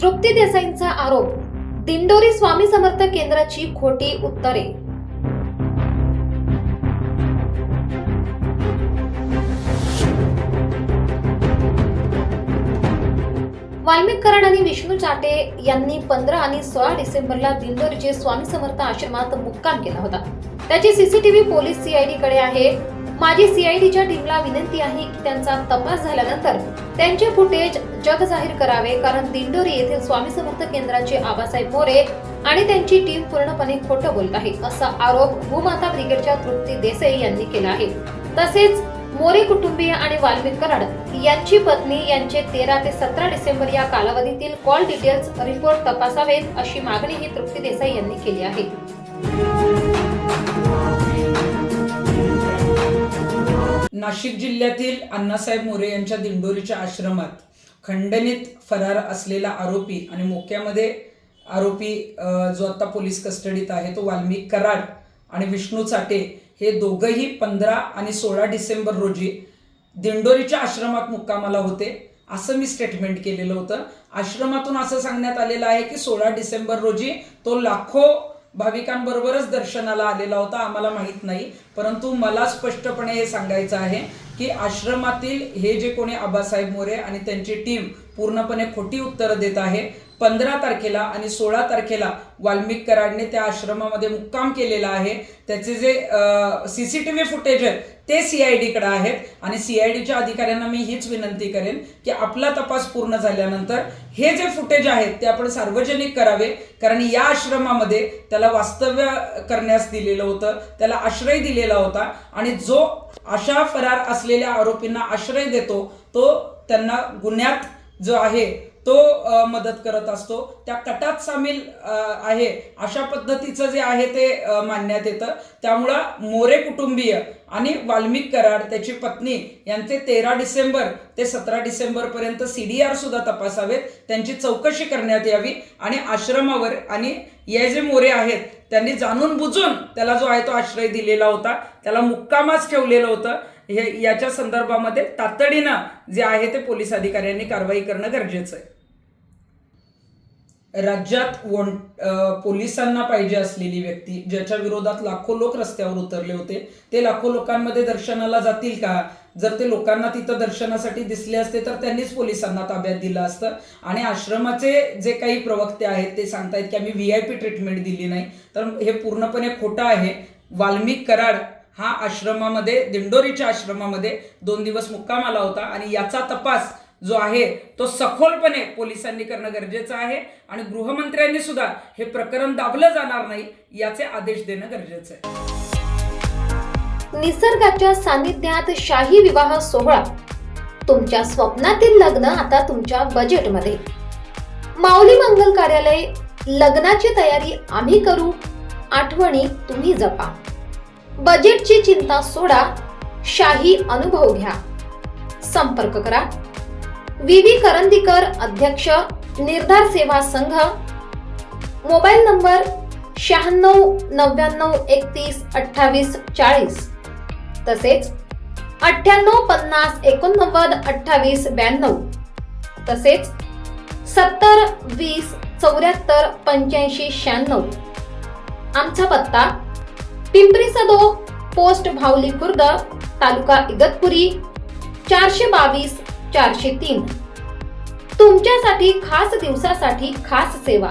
तृप्ती देसाईंचा आरोप दिंडोरी स्वामी समर्थ केंद्राची खोटी उत्तरे. वाल्मिक कराड आणि विष्णू चाटे यांनी पंधरा आणि सोळा डिसेंबरला दिंडोरीचे स्वामी समर्थ आश्रमात मुक्काम केला होता. त्याची सीसीटीव्ही पोलीस सीआयडी कडे आहे. माझी सीआयडीच्या टीमला विनंती आहे की त्यांचा तपास झाल्यानंतर त्यांचे फुटेज जग जाहीर करावे कारण दिंडोरी येथील स्वामी समर्थ केंद्राचे आबासाहेब मोरे आणि त्यांची टीम पूर्णपणे खोटं बोलत आहे असा आरोप भूमाता ब्रिगेडच्या तृप्ती देसाई यांनी केला आहे. तसेच मोरे कुटुंबीय आणि वाल्मिक कराड यांची पत्नी यांचे तेरा ते सतरा डिसेंबर या कालावधीतील कॉल डिटेल्स रिपोर्ट तपासावेत अशी मागणीही तृप्ती देसाई यांनी केली आहे. नाशिक जिल्ह्यातील अण्णासाहेब मोरे यांच्या दिंडोरीच्या आश्रमात खंडणीत फरार असलेला आरोपी आणि मोक्यामध्ये आरोपी जो आता पोलीस कस्टडीत आहे तो वाल्मिक कराड आणि विष्णू चाटे हे दोघंही पंधरा आणि सोळा डिसेंबर रोजी दिंडोरीच्या आश्रमात मुक्कामाला होते असं मी स्टेटमेंट केलेलं होतं. आश्रमातून असं सांगण्यात आलेलं आहे की सोळा डिसेंबर रोजी तो लाखो भाविकांबरोबरच दर्शनाला आलेला होता आम्हाला माहीत नाही. परंतु मला स्पष्टपणे हे सांगायचं आहे की आश्रमातील हे जे कोणी आबासाहेब मोरे आणि त्यांची टीम पूर्णपणे खोटी उत्तरं देत आहे पंधरा तारखेला आणि सोळा तारखेला वाल्मिक कराडने त्या आश्रमामध्ये मुक्काम केलेला आहे. त्याचे जे C C T V footage आहेत ते सीआयडी कडे आहेत. आणि सीआयडीच्या अधिकाऱ्यांना मी हीच विनंती करेन की आपला तपास पूर्ण झाल्यानंतर हे जे फुटेज आहेत ते आपण सार्वजनिक करावे. कारण या आश्रमामध्ये त्याला वास्तव्य करण्यास दिलेलं होतं त्याला आश्रय दिलेला होता. आणि जो अशा फरार असलेल्या आरोपींना आश्रय देतो तो त्यांना गुन्ह्यात जो आहे तो मदत करत असतो. त्या कटात सामील आहे. अशा पद्धतीचं जे आहे ते मानण्यात येतं. त्यामुळं मोरे कुटुंबीय आणि वाल्मिक कराड त्याची पत्नी यांचे तेरा डिसेंबर ते सतरा डिसेंबर पर्यंत सीडीआर सुद्धा तपासावेत. त्यांची चौकशी करण्यात यावी आणि आश्रमावर आणि हे जे मोरे आहेत त्यांनी जाणून बुजून त्याला जो आहे तो आश्रय दिलेला होता त्याला मुक्कामाच ठेवलेलं होतं. हे याच्या संदर्भामध्ये तातडीनं जे आहे ते पोलीस अधिकाऱ्यांनी कारवाई करणं गरजेचं आहे. राज्यात वॉन्ट पोलिसांना पाहिजे असलेली व्यक्ती ज्याच्या विरोधात लाखो लोक रस्त्यावर उतरले होते ते लाखो लोकांमध्ये दर्शनाला जातील का? जर ते लोकांना तिथं दर्शनासाठी दिसले असते तर त्यांनीच पोलिसांना ताब्यात दिलं असतं. आणि आश्रमाचे जे काही प्रवक्ते आहेत ते सांगतायत की आम्ही व्ही आय पी ट्रीटमेंट दिली नाही. तर हे पूर्णपणे खोटं आहे. वाल्मिक कराड हा आश्रमामध्ये दिंडोरीच्या आश्रमामध्ये दोन दिवस मुक्काम आला होता आणि याचा तपास जो आहे तो सखोलपणे पोलिसांनी करणं गरजेचं आहे आणि गृहमंत्र्यांनी सुद्धा हे प्रकरण दाबलं जाणार नाही याचे आदेश देणं गरजेचं आहे. निसर्गाच्या सानिध्यात शाही विवाह सोहळा. तुमच्या स्वप्नातील लग्न आता तुमच्या बजेटमध्ये माऊली मंगल कार्यालय लग्नाची तयारी आम्ही करू आठवणी तुम्ही जपा. बजेटची चिंता सोडा शाही अनुभव घ्या. संपर्क करा व्ही. करंदीकर अध्यक्ष निर्धार सेवा संघ. मोबाईल नंबर शहाण्णव नव्याण्णव एकतीस अठ्ठावीस चाळीस. तसेच अठ्ठ्याण्णव पन्नास एकोणनव्वद अठ्ठावीस ब्याण्णव. तसेच सत्तर वीस चौऱ्याहत्तर पंच्याऐंशी शहाण्णव. आमचा पत्ता पिंपरी सदो पोस्ट भावली खुर्द तालुका इगतपुरी चारशे बावीस चारशे तीन. तुमच्यासाठी खास दिवसासाठी खास सेवा.